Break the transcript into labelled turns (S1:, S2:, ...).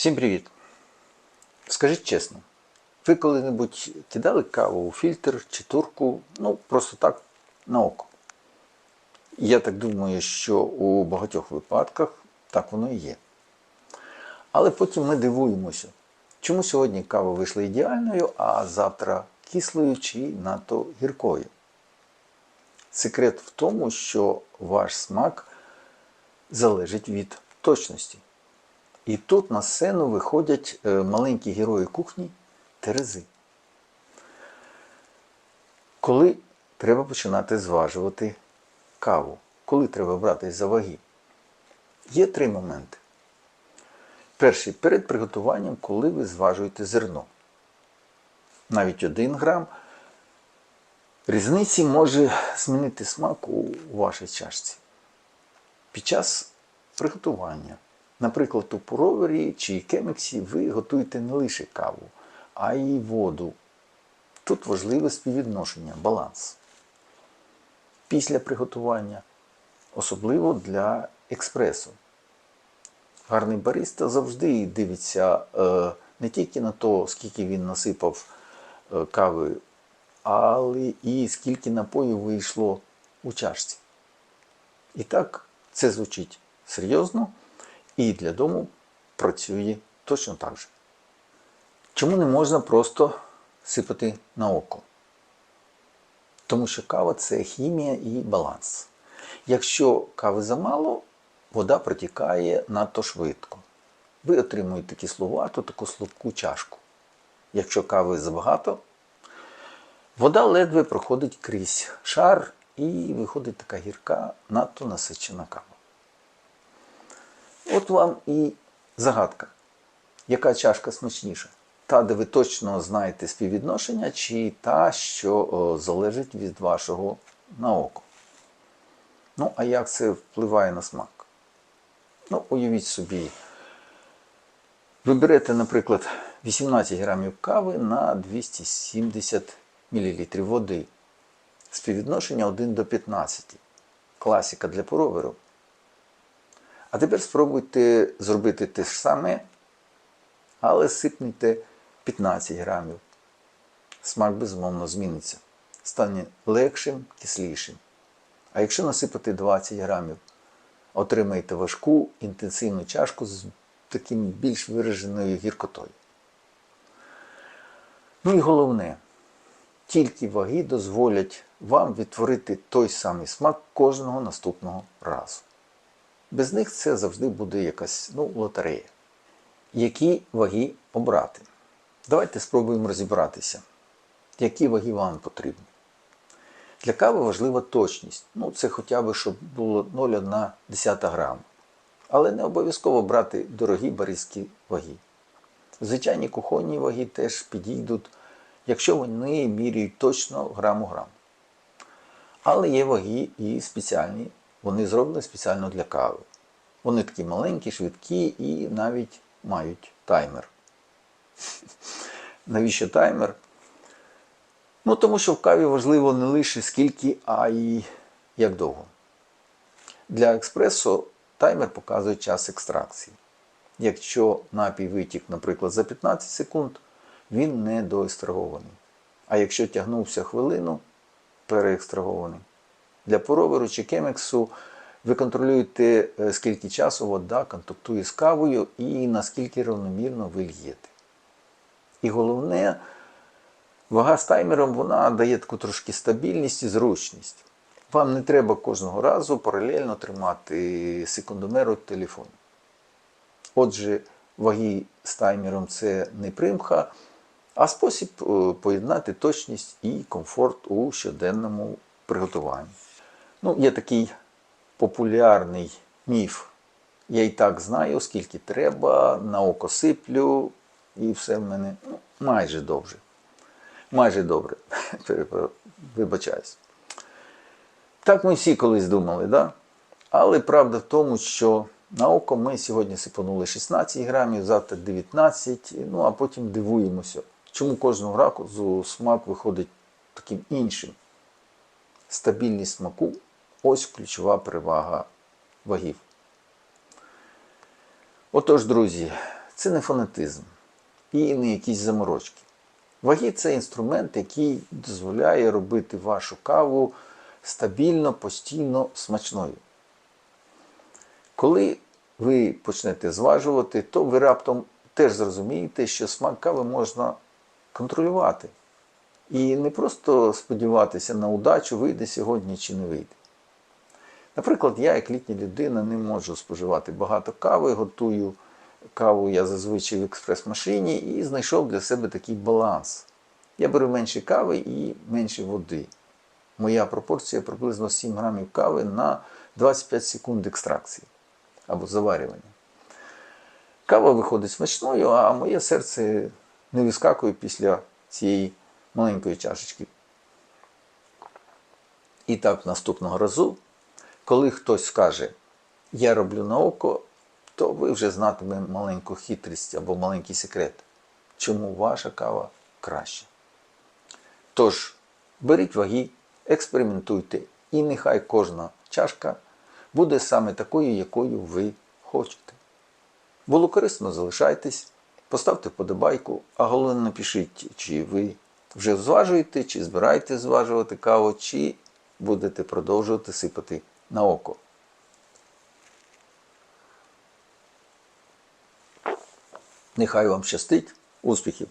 S1: Всім привіт! Скажіть чесно, ви коли-небудь кидали каву у фільтр чи турку, ну просто так на око? Я так думаю, що у багатьох випадках так воно і є. Але потім ми дивуємося, чому сьогодні кава вийшла ідеальною, а завтра кислою чи надто гіркою. Секрет в тому, що ваш смак залежить від точності. І тут на сцену виходять е, маленькі герої кухні Терези. Коли треба починати зважувати каву? Коли треба братись за ваги? Є три моменти. Перший перед приготуванням, коли ви зважуєте зерно. Навіть 1 грам різниці може змінити смак у вашій чашці. Під час приготування. Наприклад, у пуровері чи кемексі ви готуєте не лише каву, а й воду. Тут важливе співвідношення, баланс. Після приготування, особливо для експресу. Гарний бариста завжди дивиться е, не тільки на те, скільки він насипав е, кави, але і скільки напоїв вийшло у чашці. І так, це звучить серйозно і для дому працює точно так же. Чому не можна просто сипати на око? Тому що кава це хімія і баланс. Якщо кави замало, вода протікає надто швидко. Ви отримуєте кисловату, таку слабку чашку. Якщо кави забагато, вода ледве проходить крізь шар і виходить така гірка, надто насичена кава. От вам і загадка. Яка чашка смачніша? Та, де ви точно знаєте співвідношення, чи та, що залежить від вашого на око. Ну, а як це впливає на смак? Ну, уявіть собі, ви берете, наприклад, 18 грамів кави на 270 мл води. Співвідношення 1 до 15. Класика для пуроверу. А тепер спробуйте зробити те ж саме, але сипнете 15 грамів. Смак безумовно зміниться. Стане легшим, кислішим. А якщо насипати 20 грамів, отримаєте важку інтенсивну чашку з таким більш вираженою гіркотою. Ну і головне, тільки ваги дозволять вам відтворити той самий смак кожного наступного разу. Без них це завжди буде якась ну, лотерея. Які ваги обрати? Давайте спробуємо розібратися, які ваги вам потрібні. Для кави важлива точність. Ну, це хоча б, щоб було 0,1 грама. Але не обов'язково брати дорогі баристські ваги. Звичайні кухонні ваги теж підійдуть, якщо вони міряють точно грам у грам. Але є ваги і спеціальні, вони зроблені спеціально для кави. Вони такі маленькі, швидкі і навіть мають таймер. Навіщо таймер? Ну, тому що в каві важливо не лише скільки, а й як довго. Для експресо таймер показує час екстракції. Якщо напій витік, наприклад, за 15 секунд, він не доекстрагований. А якщо тягнувся хвилину, переекстрагований. Для пороверу чи кемексу ви контролюєте, скільки часу вода контактує з кавою і наскільки рівномірно ви льєте. І головне, вага з таймером вона дає таку трошки стабільність і зручність. Вам не треба кожного разу паралельно тримати секундомер у телефоні. Отже, ваги з таймером це не примха, а спосіб поєднати точність і комфорт у щоденному приготуванні. Ну, Є такий популярний міф. Я і так знаю, скільки треба, на око сиплю, і все в мене ну, майже добре. Майже добре. Вибачаюсь. Так ми всі колись думали, да? але правда в тому, що на око ми сьогодні сипанули 16 грамів, завтра 19, ну а потім дивуємося, чому кожного разу смак виходить таким іншим. Стабільність смаку ось ключова перевага вагів. Отож, друзі, це не фанатизм і не якісь заморочки. Ваги це інструмент, який дозволяє робити вашу каву стабільно, постійно, смачною. Коли ви почнете зважувати, то ви раптом теж зрозумієте, що смак кави можна контролювати. І не просто сподіватися на удачу, вийде сьогодні чи не вийде. Наприклад, я, як літня людина, не можу споживати багато кави, готую каву я зазвичай в експрес-машині і знайшов для себе такий баланс. Я беру менше кави і менше води. Моя пропорція приблизно 7 грамів кави на 25 секунд екстракції або заварювання. Кава виходить смачною, а моє серце не вискакує після цієї маленької чашечки. І так, наступного разу, коли хтось скаже, я роблю на око, то ви вже знатиме маленьку хитрість або маленький секрет, чому ваша кава краща. Тож, беріть ваги, експериментуйте, і нехай кожна чашка буде саме такою, якою ви хочете. Було корисно, залишайтесь, поставте вподобайку, а головне напишіть, чи ви вже зважуєте, чи збираєте зважувати каву, чи будете продовжувати сипати на око. Нехай вам щастить, успіхів!